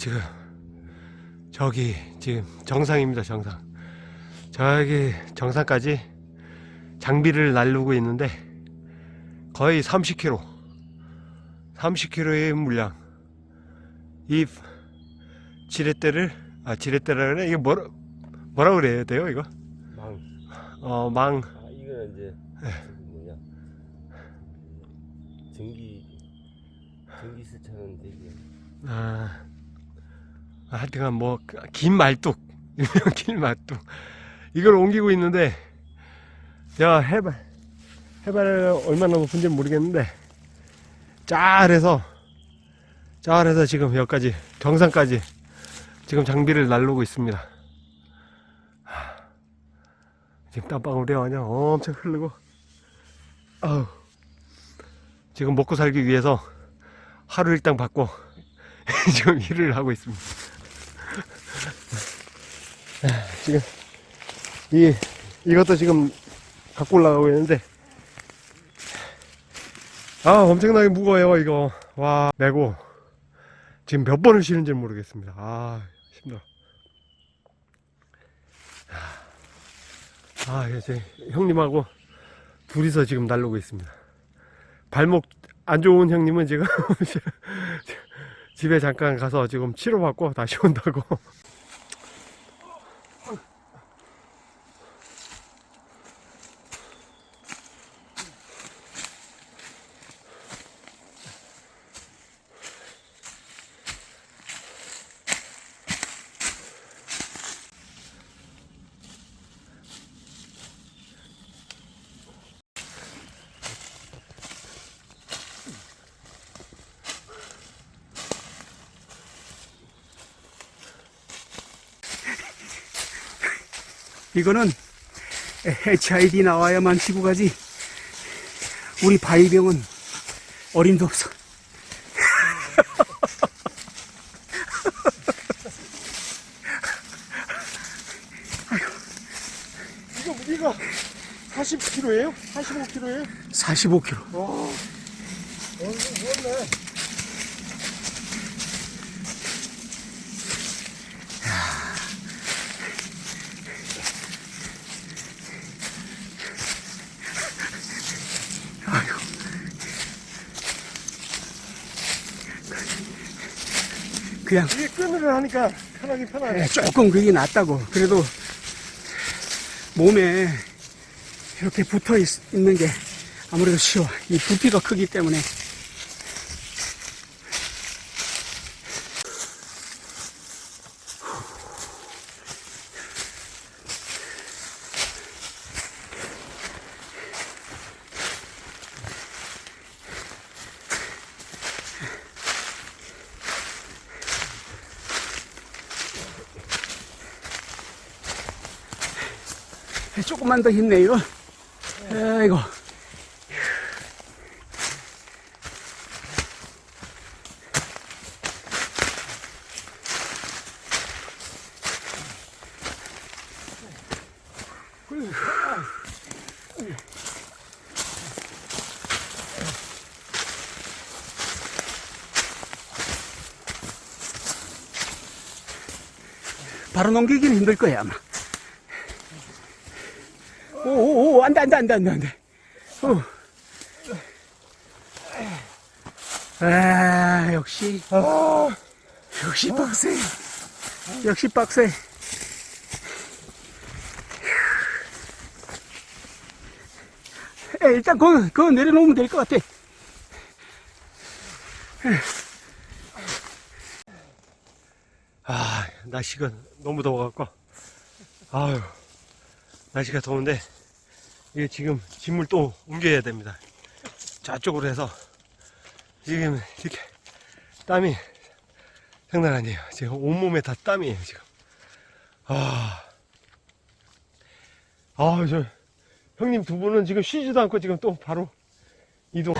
지금 저기 지금 정상입니다 정상. 저기 정상까지 장비를 날르고 있는데 거의 30km 30km의 물량. 이 지렛대를 아 지렛대라 그래? 이게 뭐라 뭐라 그래야 돼요 이거? 망. 어망. 아 이거는 이제 뭐냐 전기 전기 세차는 되게 아, 하여튼간 뭐 긴 말뚝 일명 긴 말뚝 이걸 옮기고 있는데 제가 해발 해발 얼마나 높은지 모르겠는데 짤해서 짤해서 지금 여기까지 정상까지 지금 장비를 날르고 있습니다 하, 지금 땀방울이 그냥 엄청 흐르고 아우 지금 먹고 살기 위해서 하루 일당 받고 지금 일을 하고 있습니다. 지금 이 이것도 지금 갖고 올라가고 있는데 아 엄청나게 무거워요 이거 와 메고 지금 몇 번을 쉬는지 모르겠습니다. 아 힘들어. 아 이제 형님하고 둘이서 지금 날르고 있습니다. 발목 안 좋은 형님은 지금 집에 잠깐 가서 지금 치료받고 다시 온다고. 이거는 HID 나와야만 지고 가지. 우리 바이병은 어림도 없어. 이거 무게가 40kg예요? 45kg예요? 45kg. 와, 어, 무겁네. 그냥 이게 끈을 하니까 편하긴 편하네. 예, 조금 그게 낫다고. 그래도 몸에 이렇게 붙어 있, 있는 게 아무래도 쉬워. 이 부피가 크기 때문에. 조금만 더 힘내요. 아이고. 바로 넘기기는 힘들 거야, 아마. 오오오 안돼 안돼 안돼 안돼 안돼. 어. 아 역시. 역시 빡세. 역시 빡세. 에, 일단 그거, 그거 내려놓으면 될 것 같아. 아, 날씨가 너무 더워갖고. 아유, 날씨가 더운데, 이게 지금 짐을 또 옮겨야 됩니다. 저쪽으로 해서, 지금 이렇게 땀이 장난 아니에요. 지금 온몸에 다 땀이에요, 지금. 아, 아, 저, 형님 두 분은 지금 쉬지도 않고 지금 또 바로 이동.